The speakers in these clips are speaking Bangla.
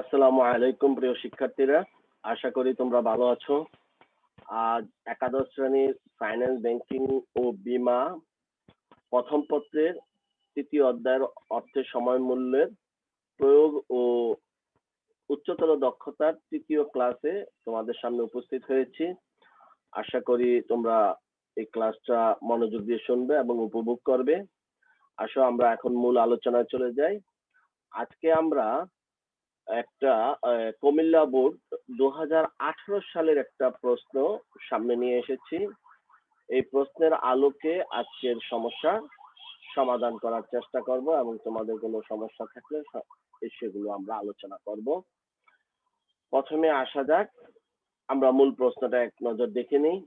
আসসালামু আলাইকুম, প্রিয় শিক্ষার্থীরা। আশা করি তোমরা ভালো আছো। আজ একাদশ শ্রেণির ফাইন্যান্স ব্যাংকিং ও বীমা প্রথম পত্রের তৃতীয় অধ্যায়ের অর্থের সময় মূল্যের প্রয়োগ ও উচ্চতর দক্ষতার তৃতীয় ক্লাসে তোমাদের সামনে উপস্থিত হয়েছি। আশা করি তোমরা এই ক্লাসটা মনোযোগ দিয়ে শুনবে এবং উপভোগ করবে। আসো, আমরা এখন মূল আলোচনায় চলে যাই। আজকে আমরা একটা কুমিল্লা বোর্ড দু হাজার আঠারো সালের একটা প্রশ্ন সামনে নিয়ে এসেছি। এই প্রশ্নের আলোকে আজকের সমস্যা সমাধান করার চেষ্টা করব এবং তোমাদের কোনো সমস্যা থাকলে সেগুলো আমরা আলোচনা করব। প্রথমে আসা যাক, আমরা মূল প্রশ্নটা এক নজর দেখে নিই।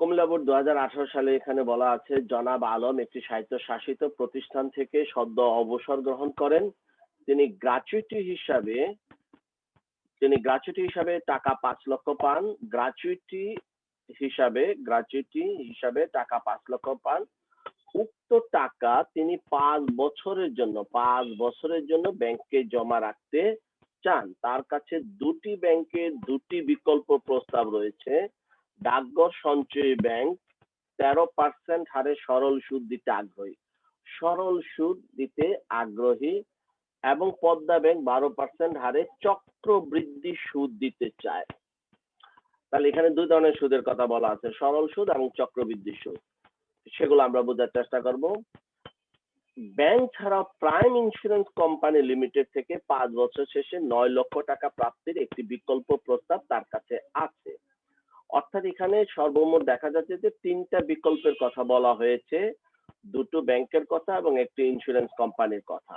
কুমিল্লা বোর্ড দু সালে এখানে বলা আছে, জনাব আলম একটি সাহিত্য শাসিত প্রতিষ্ঠান থেকে সদ্য অবসর গ্রহণ করেন। তিনি গ্রাচুইটি হিসাবে, তিনি গ্রাচুইটি হিসাবে টাকা পাঁচ লক্ষ পান। গ্রাচুইটি হিসাবে গ্রাচুইটি হিসাবে টাকা পাঁচ লক্ষ পান। উক্ত টাকা তিনি পাঁচ বছরের জন্য, পাঁচ বছরের জন্য ব্যাংকে জমা রাখতে চান। তার কাছে দুটি ব্যাংকের দুটি বিকল্প প্রস্তাব রয়েছে। ডাকঘর সঞ্চয়ী ব্যাংক তেরো পার্সেন্ট হারে সরল সুদ দিতে আগ্রহী। সরল সুদ দিতে আগ্রহী এবং পদ্মা ব্যাংক বারো পার্সেন্ট হারে চক্রবৃদ্ধি সুদ দিতে চায়। তাহলে এখানে দুই ধরনের সুদের কথা বলা আছে, সরল সুদ এবং চক্রবৃদ্ধি সুদ। সেগুলো আমরা বোঝার চেষ্টা করব। ব্যাংক ছাড়া প্রাইম ইন্স্যুরেন্স কোম্পানি লিমিটেড থেকে পাঁচ বছর শেষে নয় লক্ষ টাকা প্রাপ্তির একটি বিকল্প প্রস্তাব তার কাছে আছে। অর্থাৎ এখানে সর্বমোট দেখা যাচ্ছে যে তিনটা বিকল্পের কথা বলা হয়েছে। দুটো ব্যাংকের কথা এবং একটি ইন্স্যুরেন্স কোম্পানির কথা।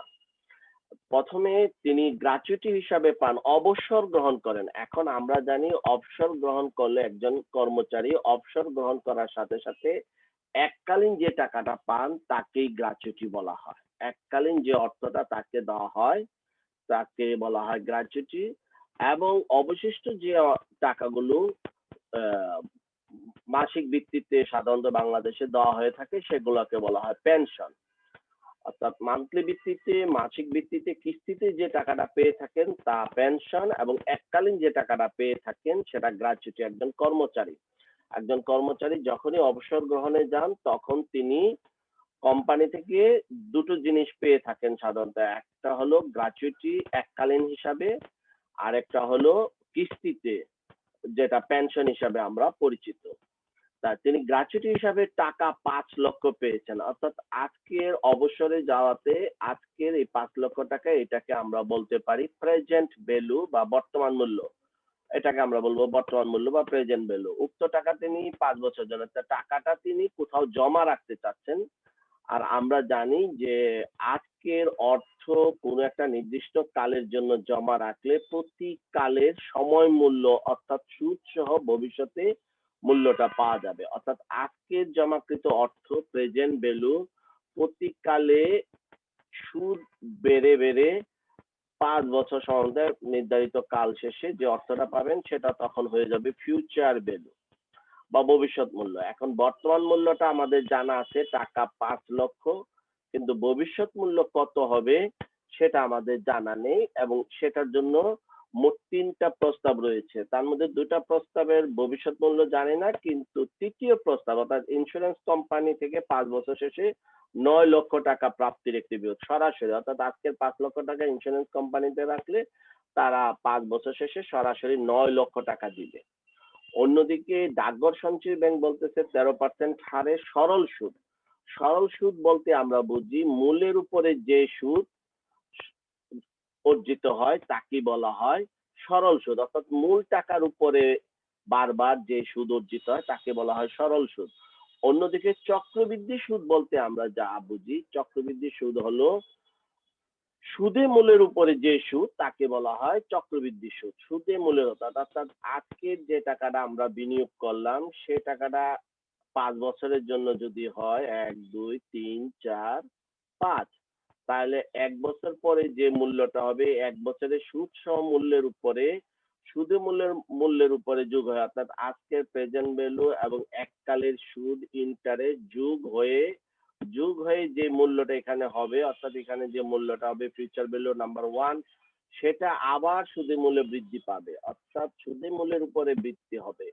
প্রথমে তিনি গ্রাচুইটি হিসাবে পান, অবসর গ্রহণ করেন। এখন আমরা জানি অবসর গ্রহণ করলে একজন কর্মচারী অবসর গ্রহণ করার সাথে সাথে এককালীন যে টাকাটা পান, তাকেই গ্রাচুইটি বলা হয়। এককালীন যে অর্থটা তাকে দেওয়া হয়, তাকে বলা হয় গ্রাচুইটি এবং অবশিষ্ট যে টাকাগুলো মাসিক ভিত্তিতে সাধারণত বাংলাদেশে দেওয়া হয়ে থাকে, সেগুলোকে বলা হয় পেনশন অর্থাৎ মান্থলি ভিত্তিতে, মাসিক ভিত্তিতে কিস্তিতে যে টাকাটা পেয়ে থাকেন তা পেনশন এবং এককালীন যে টাকাটা পেয়ে থাকেন সেটা গ্রাচুইটি একজন কর্মচারী। একজন কর্মচারী যখনই অবসর গ্রহণে যান, তখন তিনি কোম্পানি থেকে দুটো জিনিস পেয়ে থাকেন সাধারণত। একটা হলো গ্রাচুইটি এককালীন হিসাবে আর একটা হলো কিস্তিতে। যেটা পেনশন হিসাবে আমরা পরিচিত। তা তিনি গ্রাচুইটি হিসাবে টাকা পাঁচ লক্ষ পেয়েছেন। অর্থাৎ আজকের অবসরে যাওয়াতে আজকের এই পাঁচ লক্ষ টাকা এটাকে আমরা বলতে পারি প্রেজেন্ট ভ্যালু বা বর্তমান মূল্য। এটাকে আমরা বলব বর্তমান মূল্য বা প্রেজেন্ট ভ্যালু উক্ত টাকা তিনি পাঁচ বছর জন্য টাকাটা তিনি কোথাও জমা রাখতে চাচ্ছেন। আর আমরা জানি যে আজকের অর্থ কোনো একটা নির্দিষ্ট কালের জন্য জমা রাখলে প্রতি কালের সময় মূল্য অর্থাৎ সুদ সহ ভবিষ্যতে মূল্যটা পাওয়া যাবে। অর্থাৎ আজকের জমাকৃত অর্থ প্রেজেন্ট ভ্যালু প্রতিকালে সুদ বেড়ে বেড়ে পাঁচ বছর সম্বন্ধে নির্ধারিত কাল শেষে যে অর্থটা পাবেন সেটা তখন হয়ে যাবে ফিউচার ভ্যালু বা ভবিষ্যৎ মূল্য। এখন বর্তমান মূল্যটা আমাদের জানা আছে টাকা পাঁচ লক্ষ কিন্তু ভবিষ্যৎ মূল্য কত হবে সেটা আমাদের জানা নেই এবং সেটার জন্য মোট তিনটা প্রস্তাব রয়েছে। তার মধ্যে দুটা প্রস্তাবের ভবিষ্যৎ মূল্য জানে না, কিন্তু তৃতীয় প্রস্তাব অর্থাৎ ইন্স্যুরেন্স কোম্পানি থেকে পাঁচ বছর শেষে নয় লক্ষ টাকা প্রাপ্তির একটি বিরোধ সরাসরি অর্থাৎ আজকের পাঁচ লক্ষ টাকা ইন্স্যুরেন্স কোম্পানিতে রাখলে তারা পাঁচ বছর শেষে সরাসরি নয় লক্ষ টাকা দিবে। অন্যদিকে ডাকঘর সঞ্চয় ব্যাংক বলতেছে তেরো পার্সেন্ট হারে সরল সুদ। সরল সুদ বলতে আমরা বুঝি মূলের উপরে যে সুদ অর্জিত হয়, তাকে বলা হয় সরল সুদ। অর্থাৎ মূল টাকার উপরে বারবার যে সুদ অর্জিত হয়, তাকে বলা হয় সরল সুদ। অন্যদিকে চক্রবৃদ্ধি সুদ বলতে আমরা যা বুঝি, চক্রবৃদ্ধি সুদ হলো সুদে মূলের উপরে যে সুদ, তাকে বলা হয় চক্রবৃদ্ধি সুদ। সুদে মূলের অর্থাৎ আজকের যে টাকাটা আমরা বিনিয়োগ করলাম, সে টাকাটা পাঁচ বছরের জন্য যদি হয়, এক, দুই, তিন, চার, পাঁচ, তাহলে এক বছর পরে যে মূল্যটা হবে, এক বছরের সুদ সহ মূল্যের উপরে, সুদে মূল্যের মূল্যের উপরে যোগ হয়, অর্থাৎ আজকের প্রেজেন্ট ভ্যালু এবং এককালের সুদ ইন্টারেস্ট যোগ হয়ে যোগ হয়ে যে মূল্যটা এখানে হবে, অর্থাৎ এখানে যে মূল্যটা হবে ফিউচার ভ্যালু নাম্বার ওয়ান সেটা আবার সুদে মূল্যে বৃদ্ধি পাবে, অর্থাৎ সুদে মূল্যের উপরে বৃদ্ধি হবে।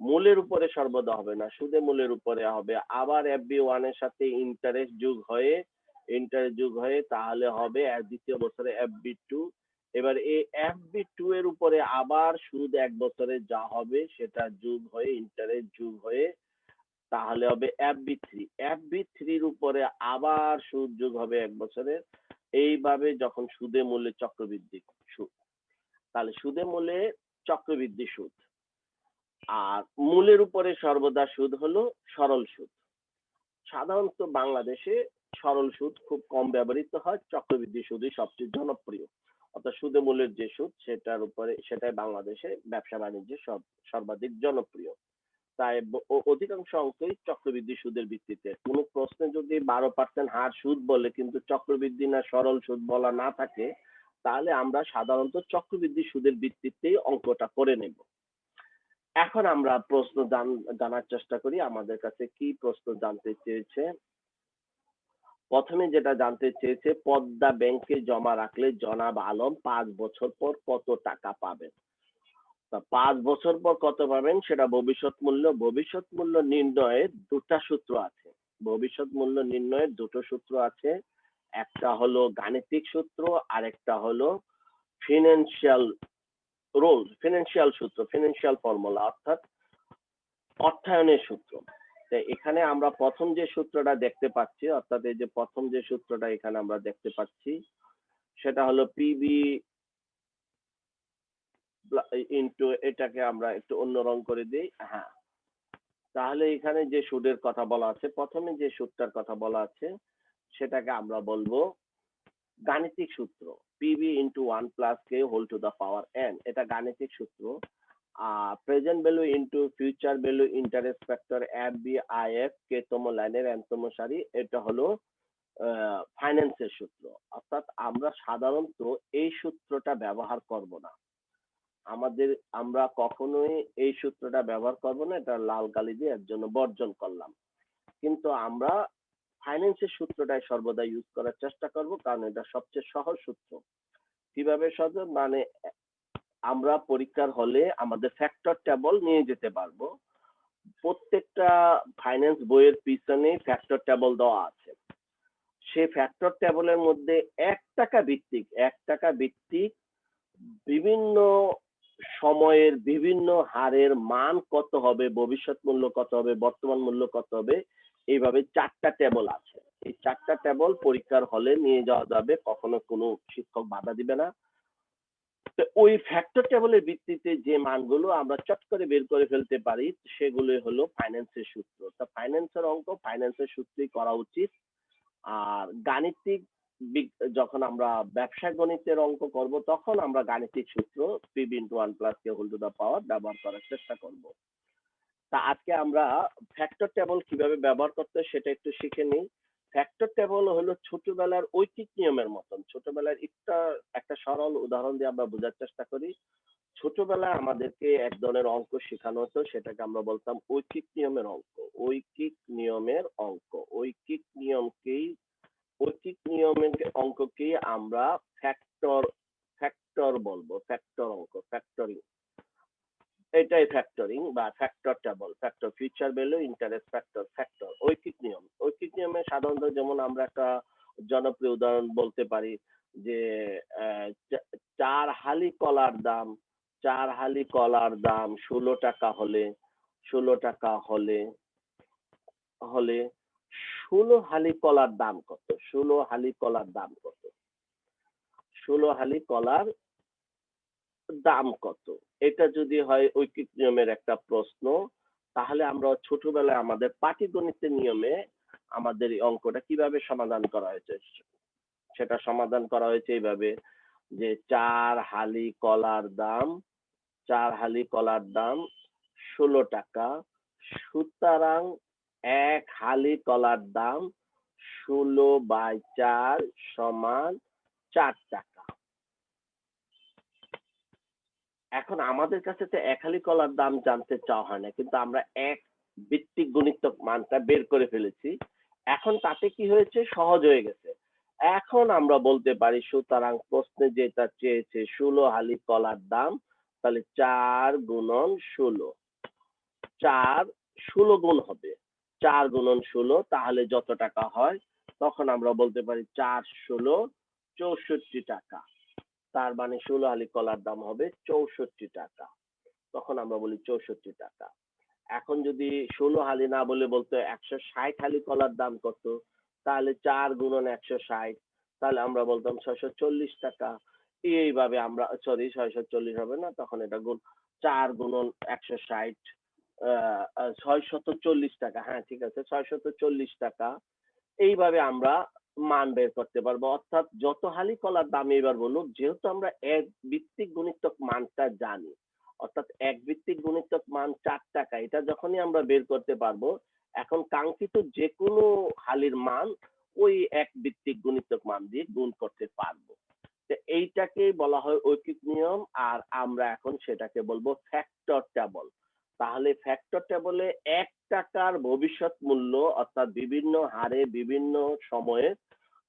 মূলের উপরে সর্বদা হবে না, সুদে মূলের উপরে হবে। আবার এফবি ওয়ানের সাথে ইন্টারেস্ট যোগ হয়ে ইন্টারেস্ট যোগ হয়ে তাহলে হবে দ্বিতীয় বছরে এফবি টু এবার এই এফবি টু এর উপরে আবার সুদ এক বছরে যা হবে সেটা যোগ হয়ে ইন্টারেস্ট যোগ হয়ে তাহলে হবে এফবি থ্রি এফবি থ্রির উপরে আবার সুদ যোগ হবে এক বছরের এইভাবে যখন সুদে মূল্যে চক্রবৃদ্ধি সুদ, তাহলে সুদে মূল্যে চক্রবৃদ্ধি সুদ। আর মূলের উপরে সর্বদা সুদ হলো সরল সুদ। সাধারণত বাংলাদেশে সরল সুদ খুব কম ব্যবহৃত হয়, চক্রবৃদ্ধি সুদই সবচেয়ে জনপ্রিয়। অর্থাৎ সুদে মূলের যে সুদ, সেটার উপরে, সেটাই বাংলাদেশে ব্যবসা বাণিজ্যে সর্বাধিক জনপ্রিয়। তাই অধিকাংশ অঙ্কই চক্রবৃদ্ধি সুদের ভিত্তিতে। কোনো প্রশ্নে যদি বারো পার্সেন্ট হার সুদ বলে কিন্তু চক্রবৃদ্ধি না সরল সুদ বলা না থাকে, তাহলে আমরা সাধারণত চক্রবৃদ্ধি সুদের ভিত্তিতেই অঙ্কটা করে নেব। এখন আমরা প্রশ্ন জান- জানার চেষ্টা করি আমাদের কাছে কি প্রশ্ন জানতে চেয়েছে। প্রথমে যেটা জানতে চেয়েছে, পদ্মা ব্যাংকে জমা রাখলে জনাব আলম পাঁচ বছর পর কত টাকা পাবেন? তা পাঁচ বছর পর কত পাবেন সেটা ভবিষ্যৎ মূল্য। ভবিষ্যৎ মূল্য নির্ণয়ের দুটা সূত্র আছে। ভবিষ্যৎ মূল্য নির্ণয়ের দুটো সূত্র আছে। একটা হলো গাণিতিক সূত্র আর একটা হলো ফিনান্সিয়াল রোল ফিনান্সিয়াল সূত্র ফিনান্সিয়াল ফর্মুলা অর্থাৎ অর্থায়নের সূত্র। এখানে আমরা প্রথম যে সূত্রটা দেখতে পাচ্ছি, অর্থাৎ এই যে প্রথম যে সূত্রটা এখানে আমরা দেখতে পাচ্ছি, সেটা হলো পিবি ইন্টু এটাকে আমরা একটু অন্য রং করে দিই। হ্যাঁ। তাহলে এখানে যে সুদের কথা বলা আছে, প্রথমে যে সুদটার কথা বলা আছে, সেটাকে আমরা বলব গাণিতিক সূত্র PB into one plus K whole to the power N এটা গাণিতিক সূত্র। Present value into future value interest factor F B I F K তম লাইনের এন তম সারি, এটা হলো ফাইন্যান্সের সূত্র। অর্থাৎ আমরা সাধারণত এই সূত্রটা ব্যবহার করব না। আমাদের, আমরা কখনোই এই সূত্রটা ব্যবহার করব না, এটা লাল কালি দিয়ে এর জন্য বর্জন করলাম। কিন্তু আমরা ফাইন্যান্সের সূত্রটাই সর্বদা ইউজ করার চেষ্টা করব, কারণ এটা সবচেয়ে সহজ সূত্র। কীভাবে সহজ? মানে আমরা পরীক্ষার হলে আমাদের ফ্যাক্টর টেবল নিয়ে যেতে পারব। প্রত্যেকটা ফাইন্যান্স বইয়ের পিছনে ফ্যাক্টর টেবল দেওয়া আছে। সেই ফ্যাক্টর টেবলের মধ্যে এক টাকা ভিত্তিক, এক টাকা ভিত্তিক বিভিন্ন সময়ের বিভিন্ন হারের মান কত হবে, ভবিষ্যৎ মূল্য কত হবে, বর্তমান মূল্য কত হবে এইভাবে চারটা টেবল আছে। এই চারটা টেবল পরীক্ষার হলে নিয়ে যাওয়া যাবে, কখনো কোনো শিক্ষক বাধা দিবে না। ওই ফ্যাক্টর টেবলের ভিত্তিতে যে মানগুলো আমরা চট করে বের করে ফেলতে পারি সেগুলো হলো ফাইন্যান্সের সূত্র। তা ফাইন্যান্সের অঙ্ক ফাইন্যান্সের সূত্রেই করা উচিত। আর গাণিতিক যখন আমরা ব্যবসা গণিতের অঙ্ক করব, তখন আমরা গাণিতিক সূত্র P into one plus K whole to the power ব্যবহার করার চেষ্টা করব। তা আজকে আমরা ফ্যাক্টর টেবল কীভাবে ব্যবহার করতে সেটা একটু শিখে নিই। ফ্যাক্টর টেবল হলো ছোটবেলার ঐকিক নিয়মের মতন। ছোটবেলার একটা একটা সরল উদাহরণ দিয়ে আমরা বোঝার চেষ্টা করি। ছোটবেলায় আমাদেরকে এক ধরনের অঙ্ক শেখানো হতো, সেটাকে আমরা বলতাম ঐকিক নিয়মের অঙ্ক। ঐকিক নিয়মের অঙ্ক। ঐকিক নিয়মকেই ঐকিক নিয়মের অঙ্ককেই আমরা ফ্যাক্টর ফ্যাক্টর বলব। ফ্যাক্টর অঙ্ক ফ্যাক্টরিং এটাই ফ্যাক্টরিং বা factor table factor future value interest factor factor ঐকিক নিয়ম। ঐকিক নিয়মে সাধারণত যেমন আমরা একটা জনপ্রিয় উদাহরণ বলতে পারি যে চার হালি কলার দাম, চার হালি কলার দাম ষোলো টাকা হলে, ষোলো টাকা হলে হলে ষোলো হালি কলার দাম কত? ষোলো হালি কলার দাম কত? ষোলো হালি কলার দাম কত? এটা যদি হয় ঐকিক নিয়মের একটা প্রশ্ন। তাহলে আমরা ছোটবেলায় আমাদের পাটিগণিতের নিয়মে আমাদের এই অঙ্কটা কীভাবে সমাধান করা হয়েছে? সেটা সমাধান করা হয়েছে এইভাবে যে চার হালি কলার দাম, চার হালি কলার দাম ষোলো টাকা, সুতরাং এক হালি কলার দাম ষোলো বাই চার সমান চার টাকা। এখন আমাদের কাছে তো এক হালি কলার দাম জানতে চাওয়া হয় না, কিন্তু আমরা এক ভিত্তিক গণিত মানটা বের করে ফেলেছি। এখন তাতে কি হয়েছে? সহজ হয়ে গেছে। এখন আমরা বলতে পারি, সুতরাং প্রশ্নে যেটা চেয়েছে, ষোলো হালি কলার দাম, তাহলে চার গুণন ষোলো। চার ষোলো গুণ হবে। চার গুণন ষোলো, তাহলে যত টাকা হয়, তখন আমরা বলতে পারি চার ষোলো চৌষট্টি টাকা। তার মানে ষোলো হালি কলার দাম হবে চৌষট্টি টাকা। তখন আমরা বলি চৌষট্টি টাকা। এখন যদি ষোলো হালি না বলে বলতো একশো ষাট হালি কলার দাম কত? তাহলে চার গুণন একশো ষাট, তাহলে আমরা বলতাম ছয়শো চল্লিশ টাকা। এইভাবে আমরা সরি ছয়শো চল্লিশ হবে না, তখন এটা গুণ, চার গুণন একশো ষাট ছয় শত চল্লিশ টাকা হ্যাঁ ঠিক আছে ছয় শত চল্লিশ টাকা। এইভাবে আমরা মান বের করতে পারব। অর্থাৎ যত হালি কলার দাম এবার বলুক, যেহেতু আমরা এক ভিত্তিক গুণিতক মানটা জানি, অর্থাৎ এক ভিত্তিক গুণিতক মান চার টাকা, এটা যখনই আমরা বের করতে পারব, এখন কাঙ্ক্ষিত যে কোনো হালির মান ওই এক ভিত্তিক গুণিতক মান দিয়ে গুণ করতে পারব। এইটাকেই বলা হয় ঐকিক নিয়ম, আর আমরা এখন সেটাকে বলব ফ্যাক্টর টেবল তাহলে ফ্যাক্টর টেবলে এক টাকার ভবিষ্যৎ মূল্য, অর্থাৎ বিভিন্ন হারে, বিভিন্ন সময়ে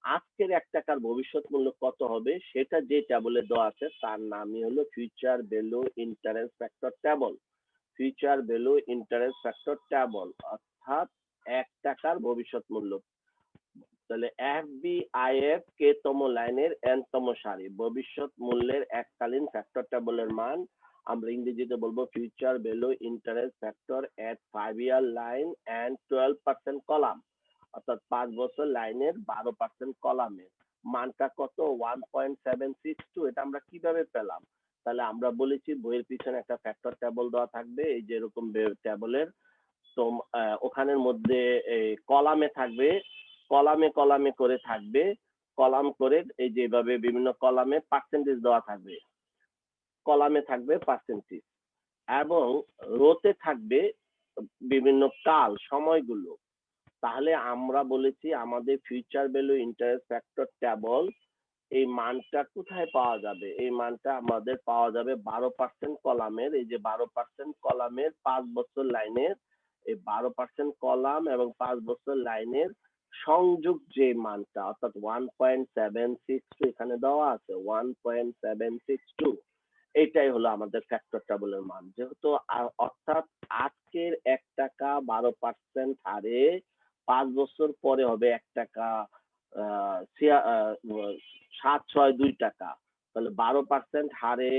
আজকের এক টাকার ভবিষ্যৎ মূল্য কত হবে, সেটা যে টেবলে দেওয়া আছে, তার নামই হলো future value interest factor table future value interest factor table অর্থাৎ এক টাকার ভবিষ্যৎ মূল্য। তাহলে F B I F K তম লাইনের এন তম সারি। ভবিষ্যৎ মূল্যের এককালীন ফ্যাক্টর টেবলের মান আমরা ইংরেজিতে বলব future value interest factor at five year line and twelve percent column অর্থাৎ পাঁচ বছর লাইনের বারো পার্সেন্ট কলামের মানটা কত? One point seven six two এটা আমরা কীভাবে পেলাম? তাহলে আমরা বলেছি বইয়ের পিছনে একটা ফ্যাক্টর টেবল দেওয়া থাকবে। এই যে এরকম টেবলের তো ওখানের মধ্যে কলামে থাকবে। কলামে কলামে করে থাকবে। কলাম করে এই যে এভাবে বিভিন্ন কলামে পার্সেন্টেজ দেওয়া থাকবে। কলামে থাকবে পার্সেন্টেজ এবং রোতে থাকবে বিভিন্ন কাল, সময়গুলো। তাহলে আমরা বলেছি আমাদের future value interest factor table এই মানটা কোথায় পাওয়া যাবে? এই মানটা আমাদের পাওয়া যাবে বারো পার্সেন্ট কলামের, এই যে বারো পার্সেন্ট কলামের পাঁচ বছর লাইনের, এই বারো পার্সেন্ট কলাম এবং পাঁচ বছর লাইনের সংযোগ যে মানটা, অর্থাৎ one point seven six two এখানে দেওয়া আছে one point seven six two এটাই হলো আমাদের ফ্যাক্টর টেবলের মান। যেহেতু অর্থাৎ আজকের এক টাকা বারো পার্সেন্ট হারে পাঁচ বছর পরে হবে এক টাকা সাত, ছয়, দুই টাকা। তাহলে বারো পার্সেন্ট হারে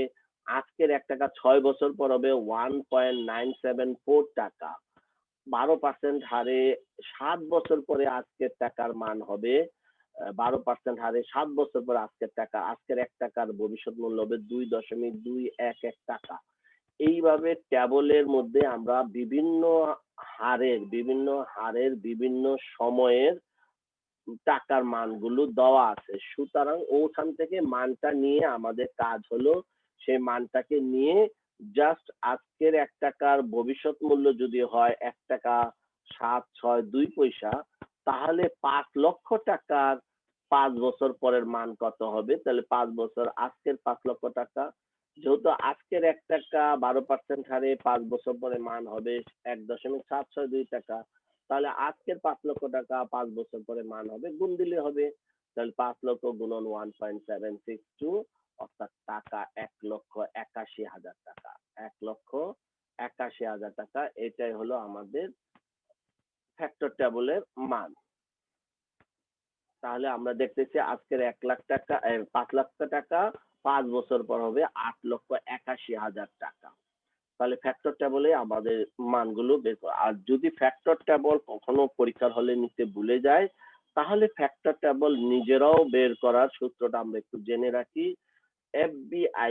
আজকের এক টাকা ছয় বছর পর হবে one point nine seven four টাকা। বারো পার্সেন্ট হারে সাত বছর পরে আজকের টাকার মান হবে বারো পার্সেন্ট হারে, সাত বছর পর আজকের টাকা, আজকের এক টাকার ভবিষ্যৎ মূল্য হবে দুই দশমিক দুই এক এক টাকা। এইভাবে ট্যাবলের মধ্যে আমরা বিভিন্ন হারের বিভিন্ন হারের, বিভিন্ন সময়ের টাকার মানগুলো দেওয়া আছে। সুতরাং ওখান থেকে মানটা নিয়ে আমাদের কাজ হলো, সেই মানটাকে নিয়ে জাস্ট আজকের এক টাকার ভবিষ্যৎ মূল্য যদি হয় এক টাকা সাত, ছয়, দুই পয়সা তাহলে পাঁচ লক্ষ টাকার পাঁচ বছর পরের মান কত হবে? তাহলে পাঁচ বছর আজকের পাঁচ লক্ষ টাকা। যেহেতু আজকের এক টাকা বারো পার্সেন্ট হারে পাঁচ বছর পরে মান হবে এক দশমিক সাত ছয় দুই টাকা, তাহলে আজকের পাঁচ লক্ষ টাকা পাঁচ বছর পরে মান হবে, গুণ দিলে হবে। তাহলে পাঁচ লক্ষ গুণন one point seven six two অর্থাৎ টাকা এক লক্ষ একাশি হাজার টাকা। এক লক্ষ একাশি হাজার টাকা, এটাই হলো আমাদের ফ্যাক্টর টেবলের মান। তাহলে আমরা দেখতেছি আজকের এক লাখ টাকা পাঁচ লাখ টাকা, পাঁচ বছর পর হবে আট লক্ষ একাশি হাজার টাকা। তাহলে ফ্যাক্টর টেবলে আমাদের মানগুলো বের আর যদি ফ্যাক্টর টেবল কখনো পরীক্ষার হলে নিতে ভুলে যায়, তাহলে ফ্যাক্টর টেবল নিজেরাও বের করার সূত্রটা আমরা একটু জেনে রাখি। এফ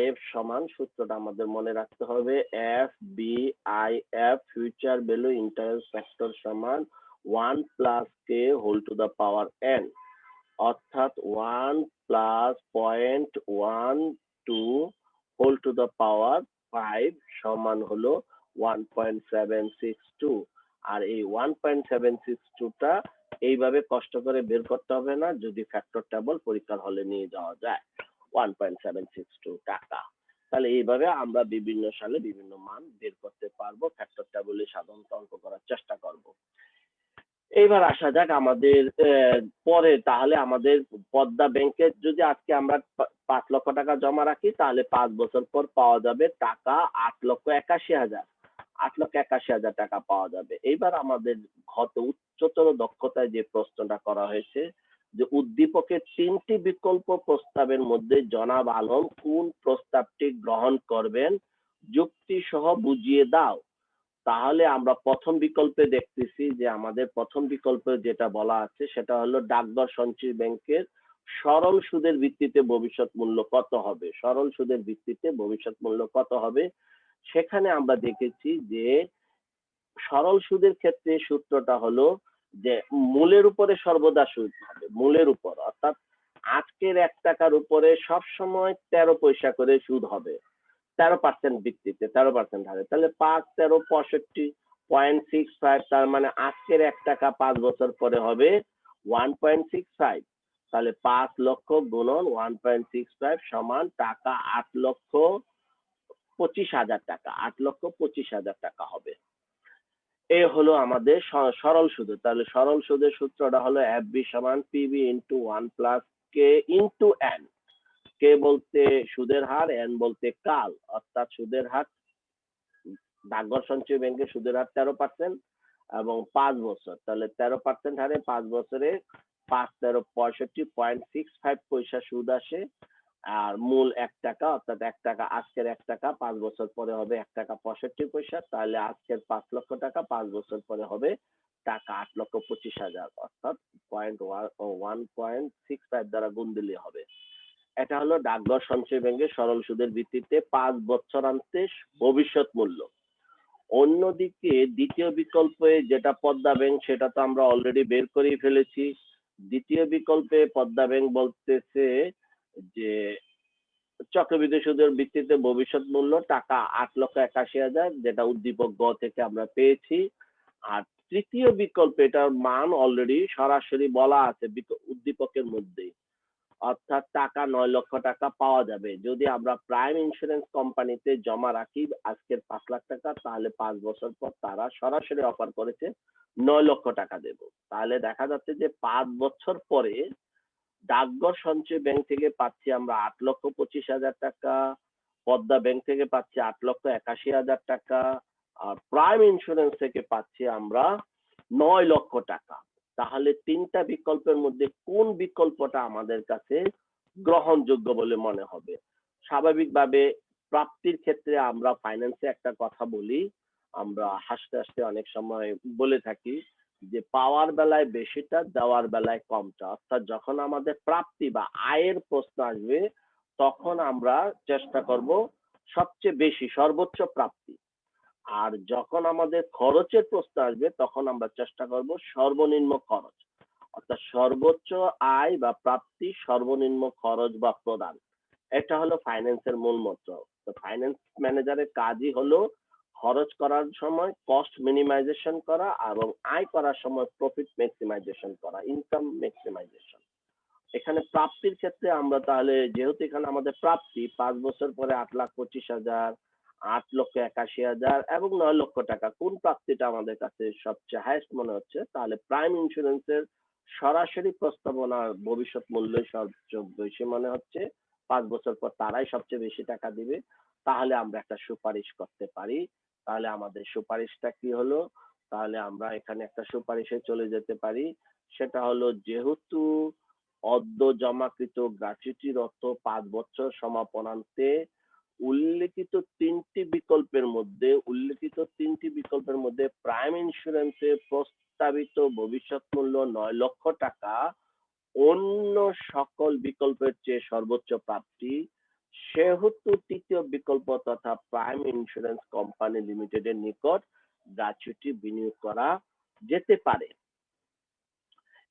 এফ সমান সূত্রটা আমাদের মনে রাখতে হবে। F B I F future value interest factor সমান one plus K whole to the power N অর্থাৎ one plus point one two whole to the power five সমান হলো one point seven six two আর এই ওয়ান পয়েন্ট সেভেন সিক্স টুটা এইভাবে কষ্ট করে বের করতে হবে না, যদি ফ্যাক্টর টেবল পরীক্ষার হলে নিয়ে যাওয়া যায় one point seven six two টাকা। তাহলে এইভাবে আমরা বিভিন্ন সালে বিভিন্ন মান বের করতে পারব ফ্যাক্টর টেবলে সাধারণত অঙ্ক করার চেষ্টা করব। এইবার আসা যাক আমাদের পরে তাহলে আমাদের পদ্মা ব্যাংকে যদি আজকে আমরা পাঁচ লক্ষ টাকা জমা রাখি, তাহলে পাঁচ বছর পর পাওয়া যাবে টাকা আট লক্ষ একাশি হাজার। আট লক্ষ একাশি হাজার টাকা পাওয়া যাবে। এইবার আমাদের গত উচ্চতর দক্ষতায় যে প্রশ্নটা করা হয়েছে, যে উদ্দীপকের তিনটি বিকল্প প্রস্তাবের মধ্যে জনাব আলম কোন প্রস্তাবটি গ্রহণ করবেন? যুক্তি সহ বুঝিয়ে দাও। তাহলে আমরা প্রথম বিকল্পে দেখতেছি যে আমাদের প্রথম বিকল্পে যেটা বলা আছে, সেটা হলো ডাকঘর সঞ্চয় ব্যাংকের সরল সুদের ভিত্তিতে ভবিষ্যৎ মূল্য কত হবে? সরল সুদের ভিত্তিতে ভবিষ্যৎ মূল্য কত হবে? সেখানে আমরা দেখেছি যে সরল সুদের ক্ষেত্রে সূত্রটা হলো যে মূলের উপরে সর্বদা সুদ হবে, মূলের উপর। অর্থাৎ আজকের এক টাকার উপরে সব সময় তেরো পয়সা করে সুদ হবে। তেরো পার্সেন্ট ভিত্তিতে, তেরো পার্সেন্ট হারে। তাহলে পাঁচ, তেরো, পঁয়ষট্টি পয়েন্ট সিক্স ফাইভ তার মানে আজকের এক টাকা পাঁচ বছর পরে হবে ওয়ান পয়েন্ট সিক্স ফাইভ তাহলে পাঁচ লক্ষ গুণন ওয়ান পয়েন্ট সিক্স ফাইভ সমান টাকা আট লক্ষ পঁচিশ হাজার টাকা, আট লক্ষ পঁচিশ হাজার টাকা হবে। এ হলো আমাদের সরল সুদের তাহলে সরল সুদের সূত্রটা হলো এফ বি সমান PB into one plus K into N K বলতে সুদের হার, এন বলতে কাল, অর্থাৎ সুদের হার, ডাকঘর সঞ্চয় ব্যাংকের সুদের হার তেরো পার্সেন্ট এবং পাঁচ বছর। তাহলে তেরো পার্সেন্ট হারে পাঁচ বছরে পাঁচ তেরো পঁয়ষট্টি পয়েন্ট সিক্স ফাইভ পয়সা সুদ আসে। আর মূল এক টাকা, অর্থাৎ এক টাকা, আজকের এক টাকা পাঁচ বছর পরে হবে এক টাকা পঁয়ষট্টি পয়সা। তাহলে আজকের পাঁচ লক্ষ টাকা, পাঁচ বছর পরে হবে টাকা আট লক্ষ পঁচিশ হাজার, অর্থাৎ point one point six five দ্বারা গুণ দিলে হবে। এটা হলো ডাকঘর সঞ্চয় ব্যাংকের সরল সুদের ভিত্তিতে পাঁচ বছরান্তে ভবিষ্যৎ মূল্য। অন্যদিকে দ্বিতীয় বিকল্পে যেটা পদ্মা ব্যাংক, সেটা তো আমরা অলরেডি বের করেই ফেলেছি। দ্বিতীয় বিকল্পে পদ্মা ব্যাংক বলতেছে যে চক্রবৃদ্ধি সুদের ভিত্তিতে ভবিষ্যৎ মূল্য টাকা আট লক্ষ একাশি হাজার, যেটা উদ্দীপক গ থেকে আমরা পেয়েছি। আর তৃতীয় বিকল্প এটার মান অলরেডি সরাসরি বলা আছে উদ্দীপকের মধ্যেই। অর্থাৎ টাকা, নয় লক্ষ টাকা পাওয়া যাবে। যদি আমরা প্রাইম ইন্স্যুরেন্স কোম্পানিতে জমা রাখি আজকের পাঁচ লাখ টাকা, তাহলে পাঁচ বছর পর তারা সরাসরি অফার করেছে নয় লক্ষ টাকা দেব। তাহলে দেখা যাচ্ছে যে পাঁচ বছর পরে ডাকঘর সঞ্চয় ব্যাংক থেকে পাচ্ছি আমরা আট লক্ষ পঁচিশ হাজার টাকা, পদ্মা ব্যাংক থেকে পাচ্ছি আট লক্ষ একাশি হাজার টাকা, আর প্রাইম ইন্স্যুরেন্স থেকে পাচ্ছি আমরা নয় লক্ষ টাকা। তাহলে তিনটা বিকল্পের মধ্যে কোন বিকল্পটা আমাদের কাছে গ্রহণযোগ্য বলে মনে হবে? স্বাভাবিকভাবে প্রাপ্তির ক্ষেত্রে আমরা ফাইন্যান্সে একটা কথা বলি, আমরা হাসতে হাসতে অনেক সময় বলে থাকি যে পাওয়ার বেলায় বেশিটা, দেওয়ার বেলায় কমটা। অর্থাৎ যখন আমাদের প্রাপ্তি বা আয়ের প্রশ্ন আসবে, তখন আমরা চেষ্টা করব সবচেয়ে বেশি সর্বোচ্চ প্রাপ্তি। আর যখন আমাদের খরচের প্রশ্ন আসবে, তখন আমরা চেষ্টা করব সর্বনিম্ন খরচ। অর্থাৎ সর্বোচ্চ আয় বা প্রাপ্তি সর্বনিম্ন খরচ বা প্রদান। এটা হলো ফাইন্যান্সের মূল মন্ত্র। তো ফাইন্যান্স ম্যানেজারের কাজই হলো খরচ করার সময় কস্ট মিনিমাইজেশন করা এবং আয় করার সময় প্রফিট ম্যাক্সিমাইজেশন করা ইনকাম ম্যাক্সিমাইজেশন এখানে প্রাপ্তির ক্ষেত্রে আমরা তাহলে, যেহেতু এখানে আমাদের প্রাপ্তি, পাঁচ বছর পরে আট লাখ পঁচিশ হাজার আট লক্ষ একাশি হাজার এবং নয় লক্ষ টাকা। কোন প্রাপ্তিটা আমাদের কাছে সবচেয়ে হাইস্ট মনে হচ্ছে? তাহলে প্রাইম ইন্স্যুরেন্সের সরাসরি প্রস্তাবনার ভবিষ্যৎ মূল্য সবচেয়ে বেশি মনে হচ্ছে। পাঁচ বছর পর তারাই সবচেয়ে বেশি টাকা দিবে। তাহলে আমরা একটা সুপারিশ করতে পারি। তাহলে আমাদের সুপারিশটা কি হলো? তাহলে আমরা এখানে একটা সুপারিশে চলে যেতে পারি। সেটা হলো যেহেতু অদ্য জমাকৃত গ্রাচুইটির অর্থ পাঁচ বছর সমাপনান্তে উল্লেখিত তিনটি বিকল্পের মধ্যে, উল্লেখিত তিনটি বিকল্পের মধ্যে প্রাইম ইন্স্যুরেন্সের প্রস্তাবিত ভবিষ্যৎ মূল্য নয় লক্ষ টাকা, অন্য সকল বিকল্পের চেয়ে সর্বোচ্চ প্রাপ্তি, সেহেতু তৃতীয় বিকল্প তথা প্রাইম ইন্স্যুরেন্স কোম্পানি লিমিটেডের নিকট গ্রাচুইটি বিনিয়োগ করা যেতে পারে।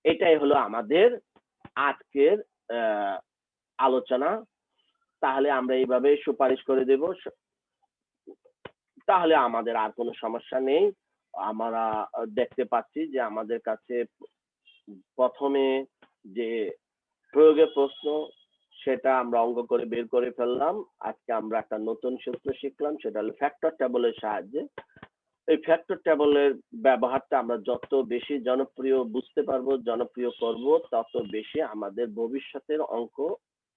এটাই হলো আমাদের আজকের আলোচনা। তাহলে আমরা এইভাবে সুপারিশ করে দেব। তাহলে আমাদের আর কোনো সমস্যা নেই। আমরা দেখতে পাচ্ছি যে আমাদের কাছে প্রথমে যে প্রয়োগের প্রশ্ন, সেটা আমরা অঙ্গ করে বের করে ফেললাম। আজকে আমরা একটা নতুন সূত্র শিখলাম, সেটা হলো ফ্যাক্টর টেবলের সাহায্যে। এই ফ্যাক্টর টেবলের ব্যবহারটা আমরা যত বেশি জনপ্রিয় বুঝতে পারব, জনপ্রিয় করব, তত বেশি আমাদের ভবিষ্যতের অঙ্ক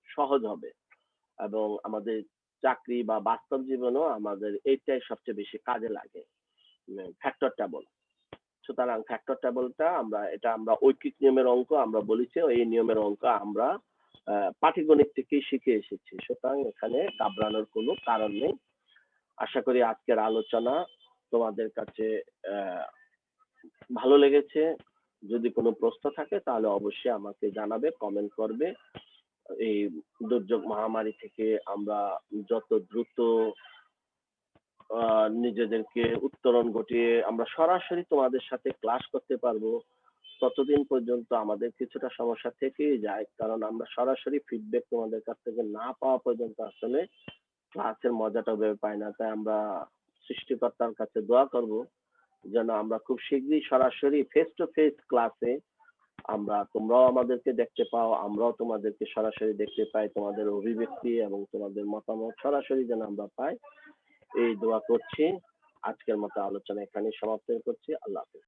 সহজ হবে। এবং আমাদের চাকরি বা বাস্তব জীবনেও আমাদের এইটাই সবচেয়ে বেশি কাজে লাগে ফ্যাক্টর টেবল সুতরাং ফ্যাক্টর টেবলটা আমরা, এটা আমরা ঐকিক নিয়মের অঙ্ক আমরা বলেছি, এই নিয়মের অঙ্ক আমরা পাটিগণিত থেকেই শিখে এসেছি। সুতরাং এখানে ঘাবড়ানোর কোনো কারণ নেই। আশা করি আজকের আলোচনা তোমাদের কাছে ভালো লেগেছে। যদি কোনো প্রশ্ন থাকে তাহলে অবশ্যই আমাকে জানাবে কমেন্ট করবে। এই দুর্যোগ মহামারী থেকে আমরা যত দ্রুত নিজেদেরকে উত্তরণ ঘটিয়ে আমরা সরাসরি তোমাদের সাথে ক্লাস করতে পারব, ততদিন পর্যন্ত আমাদের কিছুটা সমস্যা থেকেই যায়। কারণ আমরা সরাসরি ফিডব্যাক তোমাদের কাছ থেকে না পাওয়া পর্যন্ত আসলে ক্লাসের মজাটা ভেবে পাই না। তাই আমরা সৃষ্টিকর্তার কাছে দোয়া করব, যেন আমরা খুব শীঘ্রই সরাসরি ফেস টু ফেস ক্লাসে আমরা, তোমরাও আমাদেরকে দেখতে পাও, আমরাও তোমাদেরকে সরাসরি দেখতে পাই, তোমাদের অভিব্যক্তি এবং তোমাদের মতামত সরাসরি যেন আমরা পাই। এই দোয়া করছি। আজকের মতো আলোচনা এখানে সমাপ্ত করছি। আল্লাহ হাফেজ।